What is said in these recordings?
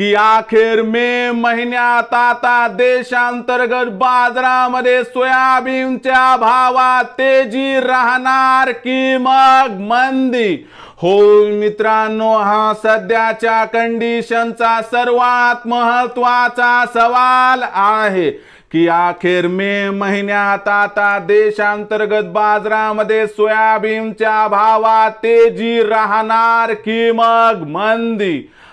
की अखेर मे महिन्यात आता देशांतर्गत बाजारामध्ये सोयाबीनच्या भावात तेजी राहणार की मग मंदी? हो मित्रांनो हा सध्याच्या कंडिशनचा सर्वात महत्त्वाचा सवाल आहे की अखेर मे महिन्यात आता देशांतर्गत बाजारामध्ये सोयाबीनच्या भावात तेजी राहणार की मग मंदी?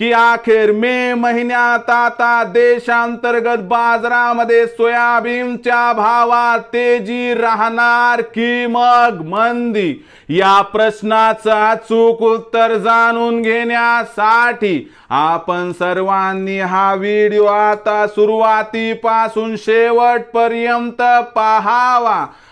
की अखेर मे महिन्यात आता देशांतर्गत बाजारामध्ये सोयाबीनच्या भावात तेजी राहणार की मग मंदी? या प्रश्नाचं अचूक उत्तर जाणून घेण्यासाठी आपण सर्वांनी हा व्हिडिओ आता सुरुवातीपासून शेवटपर्यंत पाहावा.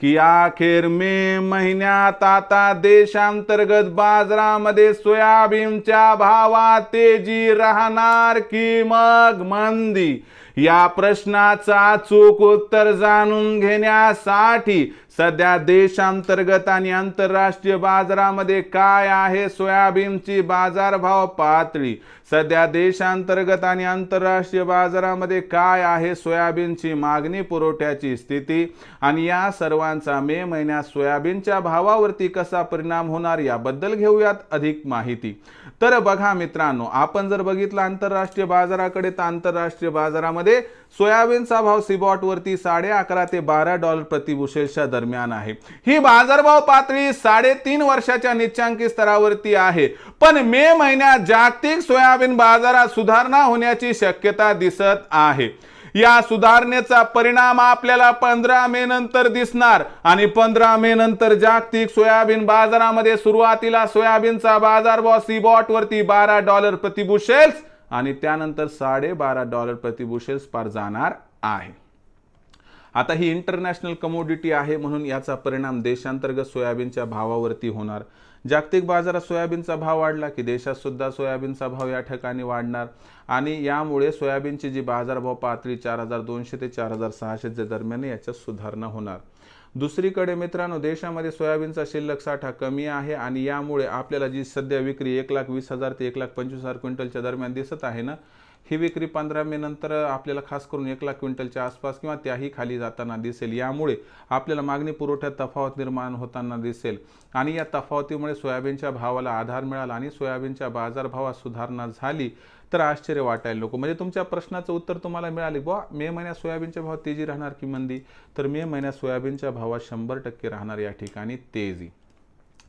की अखेर मे महिन्यात आता देशांतर्गत बाजारामध्ये सोयाबीनच्या भावात तेजी राहणार की मग मंदी? या प्रश्नाचा अचूक उत्तर जाणून घेण्यासाठी सध्या देशांतर्गत आणि आंतरराष्ट्रीय बाजारामध्ये काय आहे? सोयाबीनची बाजारभाव पातळी. सध्या देशांतर्गत आणि आंतरराष्ट्रीय बाजारामध्ये काय आहे? सोयाबीनची मागणी पुरवठ्याची स्थिती आणि या सर्वांचा मे महिन्यात सोयाबीनच्या भावावरती कसा परिणाम होणार याबद्दल घेऊयात अधिक माहिती. तर बघा मित्रांनो आपण जर बघितलं आंतरराष्ट्रीय बाजाराकडे तर आंतरराष्ट्रीय बाजारामध्ये सोयाबीनचा भाव सिबॉटवरती साडे अकरा ते बारा डॉलर प्रति दरम्यान दरम्यान आहे. ही बाजारभाव पातळी साडेतीन वर्षाच्या निच्चांकी स्तरावरती आहे. पण मे महिन्यात जागतिक सोयाबीन बाजारात सुधारणा होण्याची शक्यता दिसत आहे. या सुधारणेचा परिणाम आपल्याला पंधरा मे नंतर दिसणार आणि पंधरा मे नंतर जागतिक सोयाबीन बाजारामध्ये सुरुवातीला सोयाबीनचा बाजारभाव सीबॉट वरती बारा डॉलर प्रतिबुशेल्स आणि त्यानंतर साडेबारा डॉलर प्रतिबुशेल्स पर पार जाणार आहे. आता ही इंटरनॅशनल कमोडिटी आहे म्हणून याचा परिणाम देशांतर्गत सोयाबीनच्या भावावरती होणार. जागतिक बाजारात सोयाबीनचा भाव वाढला की देशात सुद्धा सोयाबीनचा भाव या ठिकाणी वाढणार. आणि यामुळे सोयाबीनची जी बाजारभाव पातळी चार हजार दोनशे ते चार हजार सहाशेच्या दरम्यान याच्यात सुधारणा होणार. दुसरीकडे मित्रांनो देशामध्ये सोयाबीनचा शिल्लक साठा कमी आहे आणि यामुळे आपल्याला जी सध्या विक्री एक लाख वीस हजार ते एक लाख पंचवीस हजार क्विंटलच्या दरम्यान दिसत आहे ना ही विक्री पंधरा मे नंतर आपल्याला खास करून एक लाख क्विंटलच्या आसपास किंवा त्याही खाली जाताना दिसेल. यामुळे आपल्याला मागणी पुरवठ्यात तफावत निर्माण होताना दिसेल. आणि या तफावतीमुळे सोयाबीनच्या भावाला आधार मिळाला आणि सोयाबीनच्या बाजारभावात सुधारणा झाली तर आश्चर्य वाटायला नको. म्हणजे तुमच्या प्रश्नाचं उत्तर तुम्हाला मिळाले बुवा मे महिन्यात सोयाबीनच्या भाव तेजी राहणार की मंदी? तर मे महिन्यात सोयाबीनच्या भावात शंभर टक्के राहणार या ठिकाणी तेजी.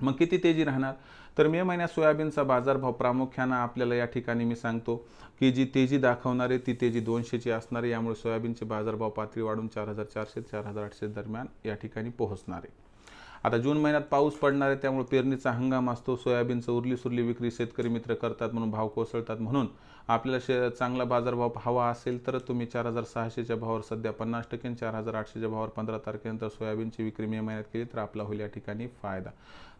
मग किती तेजी राहणार? तर मे महिन्यात सोयाबीनचा बाजारभाव प्रामुख्यानं आपल्याला या ठिकाणी मी सांगतो की जी तेजी दाखवणारे ती तेजी दोनशेची असणार आहे. यामुळे सोयाबीनचे बाजारभाव पातळी वाढून चार हजार चारशे चार हजार आठशे दरम्यान या ठिकाणी पोहोचणार आहे. आता जून महिन्यात पाऊस पडणार आहे त्यामुळे पेरणीचा हंगाम असतो. सोयाबीनचं उरली सुरली विक्री शेतकरी मित्र करतात म्हणून भाव कोसळतात म्हणून आपल्याला शे चांगला बाजारभाव हवा असेल तर तुम्ही चार हजार सहाशेच्या भावावर सध्या पन्नास टक्के चार हजार आठशेच्या भावावर पंधरा तारखेनंतर सोयाबीनची विक्री मे महिन्यात केली तर आपला होईल या ठिकाणी फायदा.